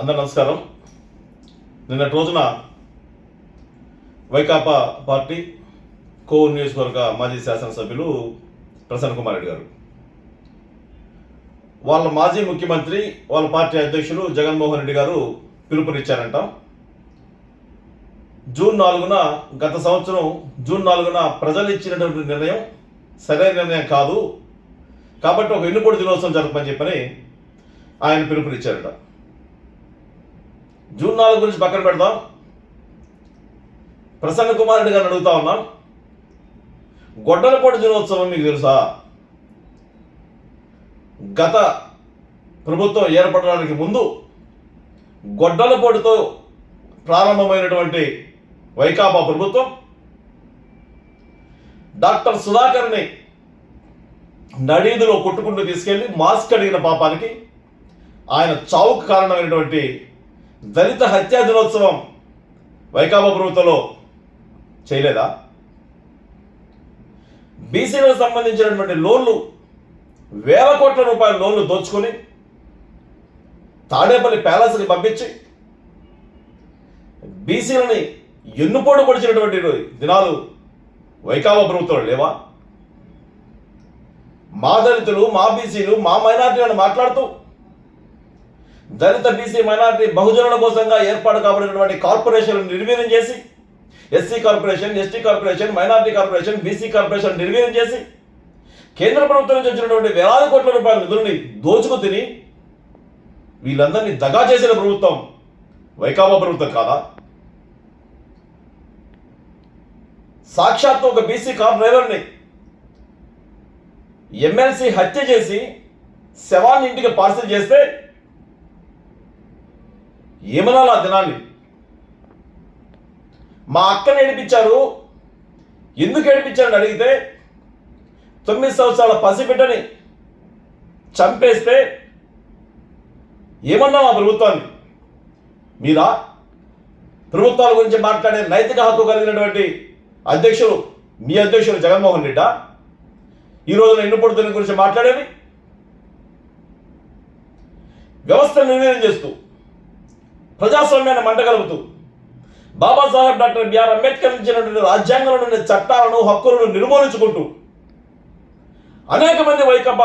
అందరు నమస్కారం. నిన్నటి రోజున వైకాపా పార్టీ కో నియోజకవర్గ మాజీ శాసనసభ్యులు ప్రసన్న కుమార్ రెడ్డి గారు. వాళ్ళ మాజీ ముఖ్యమంత్రి వాళ్ళ పార్టీ అధ్యక్షులు జగన్మోహన్ రెడ్డి గారు పిలుపునిచ్చారంట. జూన్ నాలుగున గత సంవత్సరం జూన్ నాలుగున ప్రజలు ఇచ్చినటువంటి నిర్ణయం సరైన నిర్ణయం కాదు. కాబట్టి ఒక ఎన్నుపొడి దినోత్సవం జరపమని చెప్పని ఆయన పిలుపునిచ్చారట. జూన్ నాలుగు గురించి పక్కన పెడదాం. ప్రసన్న కుమార్ రెడ్డి గారిని అడుగుతా ఉన్నాం. గొడ్డలపోటు దినోత్సవం మీకు తెలుసా? గత ప్రభుత్వం ఏర్పడడానికి ముందు గొడ్డలపోటుతో ప్రారంభమైనటువంటి వైకాపా ప్రభుత్వం డాక్టర్ సుధాకర్ని నడీదులో కొట్టుకుంటూ తీసుకెళ్ళి మాస్క్ అడిగిన పాపానికి ఆయన చావుకు కారణమైనటువంటి దళిత హత్యా దినోత్సవం వైకాపా ప్రభుత్వంలో చేయలేదా? బీసీలకు సంబంధించినటువంటి లోన్లు వేల కోట్ల రూపాయల లోన్లు దోచుకొని తాడేపల్లి ప్యాలెస్కి పంపించి బీసీలని ఎన్నుపోటు పొడిచినటువంటి దినాలు వైకాపా ప్రభుత్వం లేవా? మా దళితులు మా బీసీలు మా మైనార్టీలను మాట్లాడుతూ దళిత బీసీ మైనార్టీ బహుజనుల కోసంగా ఏర్పాటు కాబడినటువంటి కార్పొరేషన్ నిర్వీర్యం చేసి SC corporation ST corporation minority corporation BC corporation నిర్వీర్యం చేసి కేంద్ర ప్రభుత్వం నుంచి వచ్చినటువంటి వేలాది కోట్ల రూపాయల నిధుల్ని దోచుకు తిని వీళ్ళందరినీ దగా చేసిన ప్రభుత్వం వైకాపా ప్రభుత్వం కాదా? సాక్షాత్తు ఒక బీసీ కార్ డ్రైవర్ని ఎమ్మెల్సీ హత్య చేసి శవాన్ని ఇంటికి పార్సిల్ చేస్తే ఏమనాలి ఆ దినాన్ని మా అక్కని ఏడిపించారు. ఎందుకు ఏడిపించారని అడిగితే తొమ్మిది సంవత్సరాల పసిబిడ్డని చంపేస్తే ఏమన్నా మా ప్రభుత్వాన్ని? మీరా? ప్రభుత్వాల గురించి మాట్లాడే నైతిక హక్కు కలిగినటువంటి అధ్యక్షులు మీ అధ్యక్షులు జగన్మోహన్ రెడ్డా? ఈ రోజున ఎన్నుపడుతున్న గురించి మాట్లాడేది వ్యవస్థను నిర్వీర్యం చేస్తూ ప్రజాస్వామ్యాన్ని మంటగలుగుతూ. బాబాసాహెబ్ డాక్టర్ బిఆర్ అంబేద్కర్ ఇచ్చినటువంటి రాజ్యాంగంలో చట్టాలను హక్కులను నిర్మూలించుకుంటూ అనేక మంది వైకప్ప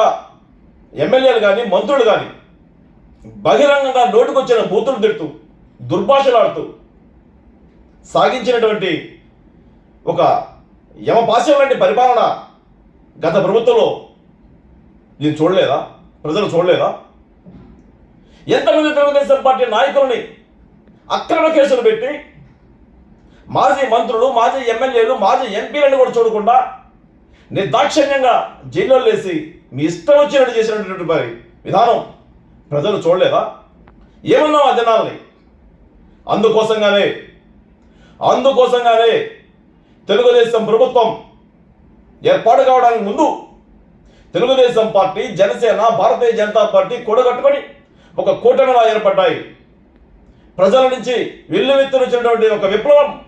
ఎమ్మెల్యేలు కానీ మంత్రులు కానీ బహిరంగంగా నోటుకొచ్చిన బూతులు తిడుతూ దుర్భాషలాడుతూ సాగించినటువంటి ఒక యమపాశ్యం లాంటి పరిపాలన గత ప్రభుత్వంలో నేను చూడలేదా? ప్రజలు చూడలేదా? ఎంతమంది తెలుగుదేశం పార్టీ నాయకులని అక్రమ కేసులు పెట్టి మాజీ మంత్రులు మాజీ ఎమ్మెల్యేలు మాజీ ఎంపీలను కూడా చూడకుండా నిర్దాక్షిణ్యంగా జైల్లో వేసి మీ ఇష్టం వచ్చినట్టు చేసినటువంటి మరి విధానం ప్రజలు చూడలేదా? ఏమన్నా ఆ జనాల్ని? అందుకోసంగానే అందుకోసంగానే తెలుగుదేశం ప్రభుత్వం ఏర్పాటు కావడానికి ముందు తెలుగుదేశం పార్టీ జనసేన భారతీయ జనతా పార్టీ కూడగట్టుకొని ఒక కూటమిలా ఏర్పడ్డాయి. ప్రజల నుంచి వెల్లువెత్తునిచ్చినటువంటి ఒక విప్లవం.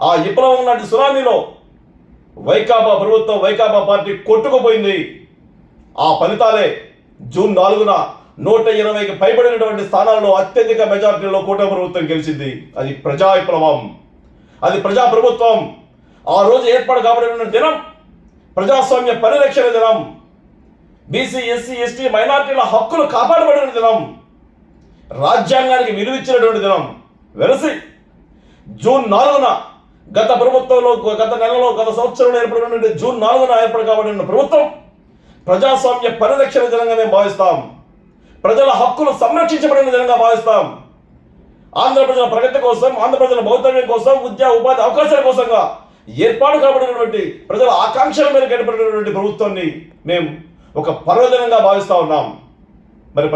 ఆ విప్లవం లాంటి సునామీలో వైకాపా ప్రభుత్వం వైకాపా పార్టీ కొట్టుకుపోయింది. ఆ ఫలితాలే జూన్ నాలుగున నూట ఇరవైకి పైబడినటువంటి స్థానాల్లో అత్యధిక మెజార్టీలో కూటమి ప్రభుత్వం గెలిచింది. అది ప్రజా విప్లవం. అది ప్రజా ప్రభుత్వం. ఆ రోజు ఏర్పాటు కాబడిన దినం. ప్రజాస్వామ్య పరిరక్షణ దినం. బీసీ ఎస్సీ ఎస్టీ మైనార్టీల హక్కులు కాపాడబడిన దినం. రాజ్యాంగానికి విలువిచ్చినటువంటి దినం వెలసి. జూన్ నాలుగున గత ప్రభుత్వంలో గత నెలలో గత సంవత్సరంలో ఏర్పడినటువంటి జూన్ నాలుగున ఏర్పాటు కాబడిన ప్రభుత్వం ప్రజాస్వామ్య పరిరక్షణ దినంగా మేము భావిస్తాం. ప్రజల హక్కులు సంరక్షించబడిన దినంగా భావిస్తాం. ఆంధ్ర ప్రజల ప్రగతి కోసం ఆంధ్ర ప్రజల భౌతవ్యం కోసం ఉద్యోగ ఉపాధి అవకాశాల కోసంగా ఏర్పాటు కాబడినటువంటి ప్రజల ఆకాంక్షల మీద ఏర్పడినటువంటి ప్రభుత్వాన్ని మేము ఒక పర్వదినంగా భావిస్తా ఉన్నాం. మరి